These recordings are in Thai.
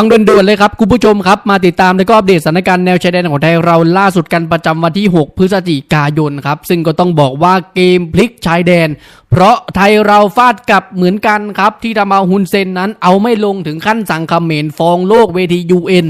ฟังด่วนๆเลยครับ คุณผู้ชมครับ มาติดตามและก็อัปเดตสถานการณ์แนวชายแดนของไทยเราล่าสุดกันประจำวันที่ 6 พฤศจิกายนครับ ซึ่งก็ต้องบอกว่าเกมพลิกชายแดน เพราะไทยเราฟาดกลับเหมือนกันครับ ที่ทำเอาฮุนเซนนั้นเอาไม่ลงถึงขั้นสั่งคำเมนฟ้องโลกเวที UN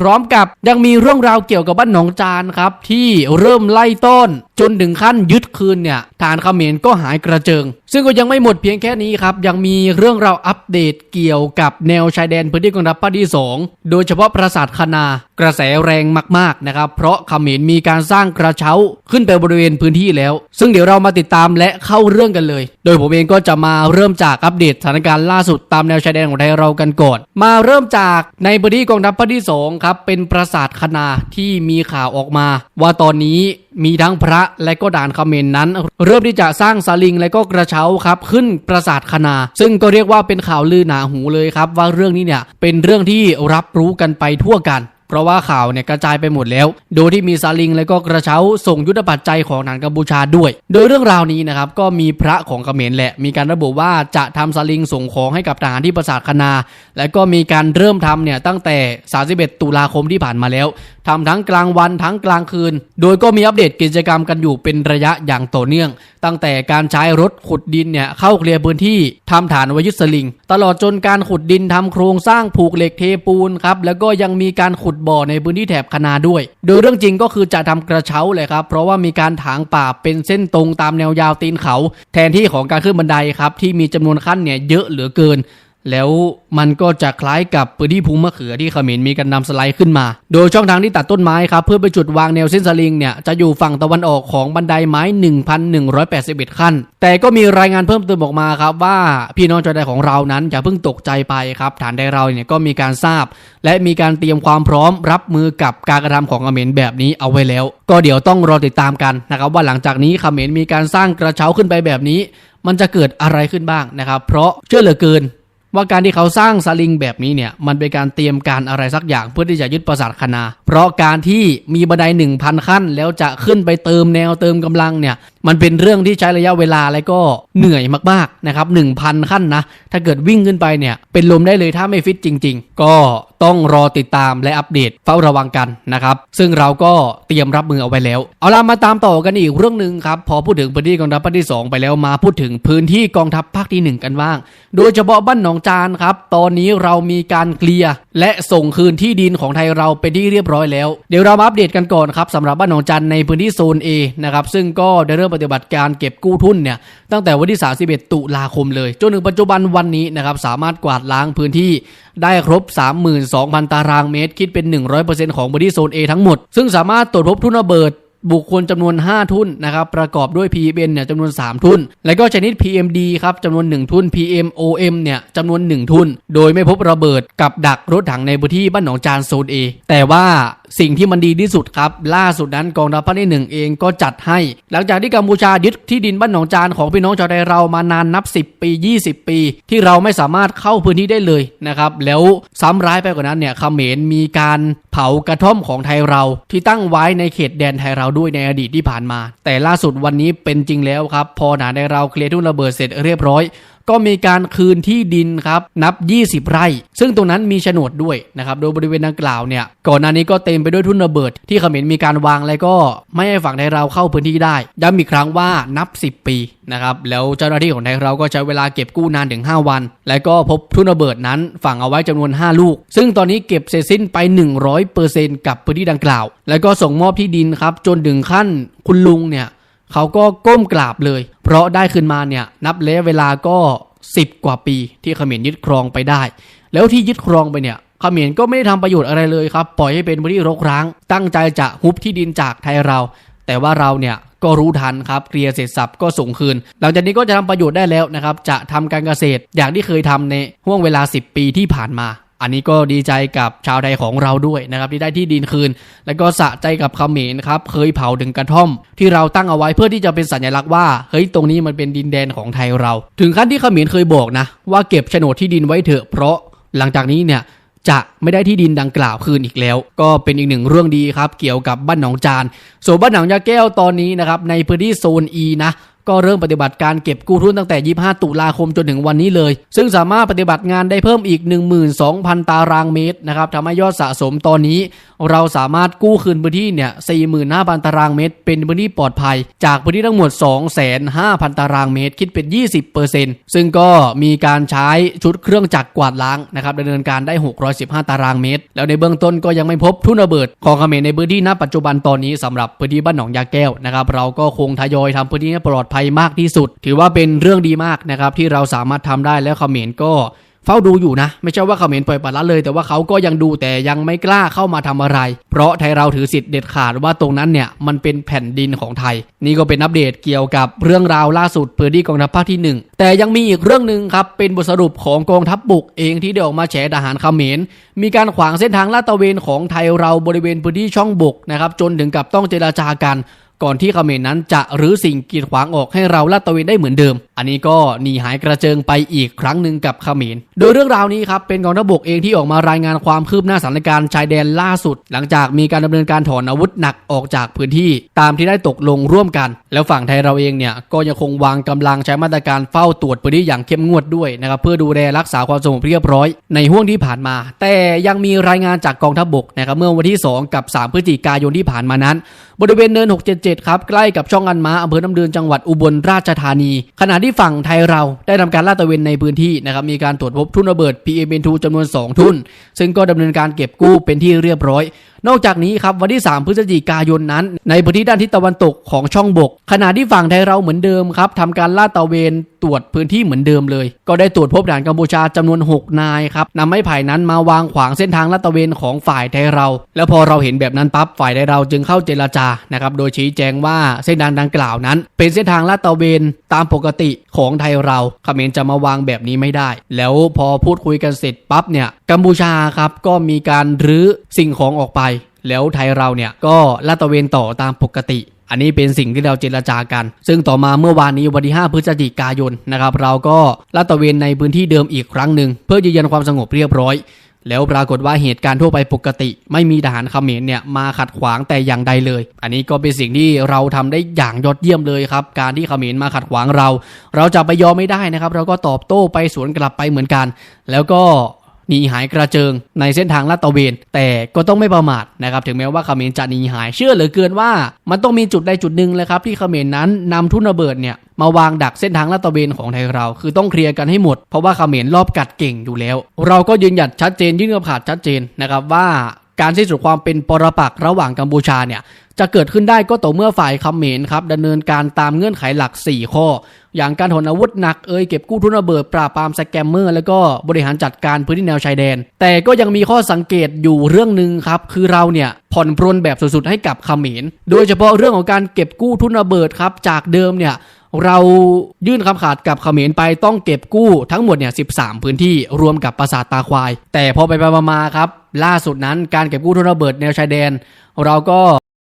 พร้อมกับยังมีเรื่องราวเกี่ยวกับบ้านหนองจานครับที่เริ่มไล่ต้น จนถึงขั้นยึดคืนเนี่ยฐานเขมรก็หายกระเจิง ซึ่งก็ยังไม่หมดเพียงแค่นี้ครับยังมีเรื่องราวอัปเดตเกี่ยวกับแนวชายแดนพื้นที่กองทัพภาคที่ 2 โดยเฉพาะปราสาทคณา กระแสแรงมากๆนะครับเพราะเขมรมีการสร้างกระเช้าขึ้นไปบริเวณพื้นที่แล้ว ซึ่งเดี๋ยวเรามาติดตามและเข้าเรื่องกันเลย โดยผมเองก็จะมาเริ่มจากอัปเดตสถานการณ์ล่าสุดตามแนวชายแดนของไทยเรากันก่อน มาเริ่มจากในพื้นที่กองทัพภาคที่สองครับเป็นปราสาทคณาที่มีข่าวออกมา ว่าตอนนี้มีทั้งพระและก็ด่านเขมรนั้น เริ่มที่จะสร้างสลิงและก็กระเช้าครับขึ้นปราสาทคณา ซึ่งก็เรียกว่าเป็นข่าวลือหนาหูเลยครับ ว่าเรื่องนี้เนี่ยเป็นเรื่องที่รับรู้กันไปทั่วกัน เพราะว่าข่าวเนี่ยกระจายไปหมดแล้ว โดยที่มีซาลิงและก็กระเช้าส่งยุทธปัจจัยของฐานกัมพูชาด้วย โดยเรื่องราวนี้นะครับก็มีพระของเขมรแหละ มีการระบุว่าจะทำซาลิงส่งของให้กับทหารที่ปราสาทคณา และก็มีการเริ่มทำเนี่ยตั้งแต่ 31 ตุลาคมที่ผ่านมาแล้วทำทั้งกลางวันทั้งกลางคืน โดยก็มีอัปเดตกิจกรรมกันอยู่เป็นระยะอย่างต่อเนื่อง ตั้งแต่การใช้รถขุดดินเนี่ยเข้าเคลียร์พื้นที่ทำฐานไวยึดสลิง ตลอดจนการขุดดินทำโครงสร้างผูกเหล็กเทปูนครับแล้วก็ยังมีการขุดบ่อในพื้นที่แถบคณาด้วย โดยเรื่องจริงก็คือจะทำกระเช้าเลยครับ เพราะว่ามีการถางป่าเป็นเส้นตรงตามแนวยาวตีนเขา แทนที่ของการขึ้นบันไดครับที่มีจำนวนขั้นเนี่ยเยอะเหลือเกิน แล้วมันก็จะคล้ายกับปืนที่ภูมิมะเขือที่เขมรมีการนำสไลด์ขึ้นมา โดยช่องทางที่ตัดต้นไม้ครับเพื่อไปจุดวางแนวเส้นสลิงเนี่ยจะอยู่ฝั่งตะวันออกของบันไดไม้ 1,181 ขั้น แต่ก็มีรายงานเพิ่มเติมออกมาครับว่าพี่น้องชาวไทยของเรานั้นอย่าเพิ่งตกใจไปครับฐานใดเราเนี่ยก็มีการทราบ และมีการเตรียมความพร้อมรับมือกับการกระทำของเขมรแบบนี้เอาไว้แล้ว ก็เดี๋ยวต้องรอติดตามกันนะครับว่าหลังจากนี้เขมรมีการสร้างกระเช้าขึ้นไปแบบนี้ มันจะเกิดอะไรขึ้นบ้างนะครับ เพราะเชื่อเหลือเกิน ว่าการที่เขาสร้างสลิงแบบนี้เนี่ยมันเป็นการเตรียมการอะไรสักอย่างเพื่อที่จะยึดปราสาทคณาเพราะการที่มีบันได1,000 ขั้น แล้วจะขึ้นไปเติมแนวเติมกำลังเนี่ยมันเป็นเรื่องที่ใช้ระยะเวลาและก็เหนื่อยมากๆนะครับ1,000 ขั้นนะ ถ้าเกิดวิ่งขึ้นไปเนี่ย เป็นลมได้เลยถ้าไม่ฟิตจริง ๆ ก็ต้องรอติดตามและอัปเดตเฝ้าระวังกันนะครับ ซึ่งเราก็เตรียมรับมือเอาไว้แล้ว เอาล่ะมาตามต่อกันอีกเรื่องหนึ่งครับ พอพูดถึงพื้นที่กองทัพภาคที่ 2 ไปแล้วมาพูดถึงพื้นที่กองทัพภาคที่ 1 กันบ้าง โดยเฉพาะบ้านหนองจานครับ ตอนนี้เรามีการเคลียร์ และส่งคืนที่ดินของไทยเราเป็นที่เรียบร้อยแล้ว เดี๋ยวเรามาอัปเดตกันก่อนครับสำหรับบ้านหนองจันในพื้นที่โซน A นะครับซึ่งก็ได้เริ่มปฏิบัติการเก็บกู้ทุนเนี่ยตั้งแต่วันที่ 31 ตุลาคมเลย จนถึงปัจจุบันวันนี้นะครับสามารถกวาดล้างพื้นที่ได้ครบ 32,000 ตารางเมตร คิดเป็น 100%ของพื้นที่โซน A ทั้งหมด ซึ่งสามารถตรวจพบทุนระเบิด บุคคลจำนวน 5 ทุนนะครับประกอบด้วย PMN เนี่ยจำนวน 3 ทุน และก็ชนิด PMD ครับจำนวน 1 ทุน PMOM เนี่ยจำนวน 1 ทุน โดยไม่พบระเบิดกับดักรถถังในพื้นที่บ้านหนองจานโซน A แต่ว่าสิ่งที่มันดีที่สุดครับ ล่าสุดนั้นกองทัพภาคที่หนึ่งเองก็จัดให้ หลังจากที่กัมพูชายึดที่ดินบ้านหนองจานของพี่น้องชาวไทยเรามานานนับ 10 ปี 20 ปี ที่เราไม่สามารถเข้าพื้นที่ได้เลยนะครับแล้วซ้ำร้ายไปกว่านั้นเนี่ยเขมรมีการเผากระท่อมของไทยเราที่ตั้งไว้ในเขตแดนไทยเราด้วยในอดีตที่ผ่านมา แต่ล่าสุดวันนี้เป็นจริงแล้วครับ พอหนาในเราเคลียร์ทุ่นระเบิดเสร็จเรียบร้อย ก็มีการคืนที่ดินครับนับ 20 ไร่ ซึ่งตรงนั้นมีโฉนดด้วยนะครับโดยบริเวณดังกล่าวเนี่ยก่อนหน้านี้ก็เต็มไปด้วยทุ่นระเบิด ที่เขมรมีการวางแล้วก็ไม่ให้ฝั่งไทยเราเข้าพื้นที่ได้ย้ำอีกครั้งว่านับ 10 ปีนะครับแล้วเจ้าหน้าที่ของไทยเราก็ใช้เวลาเก็บกู้นานถึง 5 วัน และก็พบทุ่นระเบิดนั้นฝังเอาไว้จำนวน 5 ลูก ซึ่งตอนนี้เก็บเสร็จสิ้นไป 100%กับพื้นที่ดังกล่าว แล้วก็ส่งมอบที่ดินครับจนถึงขั้นคุณลุงเนี่ย เขาก็ก้มกราบเลย เพราะได้ขึ้นมาเนี่ยนับระยะเวลาก็ 10 กว่าปี ที่เขมรยึดครองไปได้ แล้วที่ยึดครองไปเนี่ยเขมรก็ไม่ได้ทำประโยชน์อะไรเลยครับ ปล่อยให้เป็นพื้นที่รกร้าง ตั้งใจจะฮุบที่ดินจากไทยเรา แต่ว่าเราเนี่ยก็รู้ทันครับเคลียร์เสร็จสับก็ส่งคืน หลังจากนี้ก็จะทำประโยชน์ได้แล้วนะครับ จะทำการเกษตรอย่างที่เคยทำในห่วงเวลา 10 ปีที่ผ่านมา อันนี้ก็ดีใจกับชาวไทยของเราด้วยนะครับที่ได้ที่ดินคืน แล้วก็สะใจกับเขมรครับเคยเผาถึงกระท่อม ที่เราตั้งเอาไว้เพื่อที่จะเป็นสัญลักษณ์ว่าเฮ้ยตรงนี้มันเป็นดินแดนของไทยเรา ถึงขั้นที่เขมรเคยบอกนะ ว่าเก็บโฉนดที่ดินไว้เถอะเพราะหลังจากนี้เนี่ยจะไม่ได้ที่ดินดังกล่าวคืนอีกแล้ว ก็เป็นอีกหนึ่งเรื่องดีครับ เกี่ยวกับบ้านหนองจานส่วนบ้านหนองยาแก้วตอนนี้นะครับในพื้นที่โซน E นะ ก็เริ่มปฏิบัติการเก็บกู้ทุนตั้งแต่ 25 ตุลาคมจนถึงวันนี้เลย ซึ่งสามารถปฏิบัติงานได้เพิ่มอีก 12,000 ตารางเมตรนะครับทำให้ยอดสะสมตอนนี้ เราสามารถกู้คืนพื้นที่เนี่ย45,000 ตารางเมตร เป็นพื้นที่ปลอดภัย จากพื้นที่ทั้งหมด 25,000ตารางเมตร คิดเป็น 20%ซึ่งก็มีการใช้ชุดเครื่องจักรกวาดล้างนะครับดำเนินการได้ 615 ตารางเมตร แล้วในเบื้องต้นก็ยังไม่พบทุ่นระเบิดของเขมรในพื้นที่ณปัจจุบันตอนนี้สำหรับพื้นที่บ้านหนองยาแก้วนะครับเราก็คงทยอยทำพื้นที่ให้ปลอดภัยมากที่สุด ถือว่าเป็นเรื่องดีมากนะครับที่เราสามารถทำได้แล้วเขมรก็เฝ้าดูอยู่นะ ไม่ใช่ว่าเขมรปล่อยปละละเลย แต่ว่าเขาก็ยังดูแต่ยังไม่กล้าเข้ามาทำอะไร เพราะไทยเราถือสิทธิ์เด็ดขาดว่าตรงนั้นเนี่ยมันเป็นแผ่นดินของไทย นี่ก็เป็นอัปเดตเกี่ยวกับเรื่องราวล่าสุดพื้นที่กองทัพภาคที่หนึ่งแต่ยังมีอีกเรื่องหนึ่งครับเป็นบทสรุปของกองทัพบุกเองที่ได้ออกมาแฉทหารเขมร มีการขวางเส้นทางลาดตระเวนของไทยเราบริเวณพื้นที่ช่องบกนะครับจนถึงกับต้องเจราจากัน ก่อนที่เขมรนั้นจะรื้อสิ่งกีดขวางออกให้เราลาดตระเวนได้เหมือนเดิม อันนี้ก็หนีหายกระเจิงไปอีกครั้งหนึ่งกับเขมร โดยเรื่องราวนี้ครับเป็นกองทัพบกเองที่ออกมารายงานความคืบหน้าสถานการณ์ชายแดนล่าสุด หลังจากมีการดำเนินการถอนอาวุธหนักออกจากพื้นที่ ตามที่ได้ตกลงร่วมกัน แล้วฝั่งไทยเราเองเนี่ยก็ยังคงวางกำลังใช้มาตรการเฝ้าตรวจพื้นที่อย่างเข้มงวดด้วยนะครับเพื่อดูแลรักษาความสงบเรียบร้อย ในห่วงที่ผ่านมา แต่ยังมีรายงานจากกองทัพบกนะครับเมื่อวันที่ 2 กับ 3 พฤศจิกายนที่ผ่านมานั้น บริเวณเนิน 677 ครับ ใกล้กับช่องอันม้าอำเภอน้ำเดือนจังหวัดอุบลราชธานี ขณะที่ฝั่งไทยเราได้ทำการลาดตระเวนในพื้นที่นะครับมีการตรวจพบทุ่นระเบิด PM2 จำนวน 2 ทุ่น ซึ่งก็ดำเนินการเก็บกู้เป็นที่เรียบร้อย นอกจากนี้ครับวันที่ 3 พฤศจิกายนนั้น ในพื้นที่ด้านทิศตะวันตกของช่องบก ขณะที่ฝั่งไทยเราเหมือนเดิมครับทำการลาดตระเวนตรวจพื้นที่เหมือนเดิมเลย ก็ได้ตรวจพบฐานกัมพูชาจำนวน 6 นายครับนำไม้ไผ่นั้นมาวางขวางเส้นทางลาดตระเวนของฝ่ายไทยเรา แล้วพอเราเห็นแบบนั้นปั๊บฝ่ายไทยเราจึงเข้าเจรจานะครับโดยชี้แจงว่าเส้นทางดังกล่าวนั้น เป็นเส้นทางลาดตระเวนตามปกติของไทยเราเขมรจะมาวางแบบนี้ไม่ได้ แล้วพอพูดคุยกันเสร็จปั๊บเนี่ยกัมพูชาครับก็มีการรื้อสิ่งของออกไป แล้วไทยเราเนี่ยก็ลาดตระเวนต่อตามปกติอันนี้เป็นสิ่งที่เราเจรจากัน ซึ่งต่อมาเมื่อวานนี้วันที่ 5 พฤศจิกายนนะครับ เราก็ลาดตระเวนในพื้นที่เดิมอีกครั้งหนึ่ง เพื่อยืนยันความสงบเรียบร้อย แล้วปรากฏว่าเหตุการณ์ทั่วไปปกติ ไม่มีทหารเขมรเนี่ยมาขัดขวางแต่อย่างใดเลย อันนี้ก็เป็นสิ่งที่เราทำได้อย่างยอดเยี่ยมเลยครับ การที่เขมรมาขัดขวางเรา เราจะไปยอมไม่ได้นะครับ เราก็ตอบโต้ไปสวนกลับไปเหมือนกัน แล้วก็ หนีหายกระเจิงในเส้นทางลาดตระเวน แต่ก็ต้องไม่ประมาทนะครับถึงแม้ว่าเขมรจะหนีหายเชื่อเหลือเกินว่า มันต้องมีจุดใดจุดหนึ่งเลยครับที่เขมรนั้นนำทุ่นระเบิดเนี่ยมาวางดักเส้นทางลาดตระเวนของไทยเรา คือต้องเคลียร์กันให้หมด เพราะว่าเขมรรอบกัดเก่งอยู่แล้ว เราก็ยืนหยัดชัดเจนยื่นคำขาดชัดเจนนะครับว่า การสิ้นสุดความเป็นปรปักษ์ระหว่างกัมพูชาเนี่ยจะเกิดขึ้นได้ก็ต่อเมื่อฝ่ายเขมรครับดำเนินการตามเงื่อนไขหลัก 4 ข้อ อย่างการถอนอาวุธหนักเอ่ยเก็บกู้ทุนระเบิดปราบปรามสแกมเมอร์ แล้วก็บริหารจัดการพื้นที่แนวชายแดน แต่ก็ยังมีข้อสังเกตอยู่เรื่องหนึ่งครับ คือเราเนี่ยผ่อนปรนแบบสุดๆให้กับเขมรโดยเฉพาะเรื่องของการเก็บกู้ทุนระเบิดครับจากเดิมเนี่ย เรายื่นคำขาดกับเขมรไปต้องเก็บกู้ทั้งหมดเนี่ย 13 พื้นที่รวมกับปราสาทตาควาย แต่พอไปไปมาๆครับ ล่าสุดนั้นการเก็บกู้ทุนระเบิดแนวชายแดน เราก็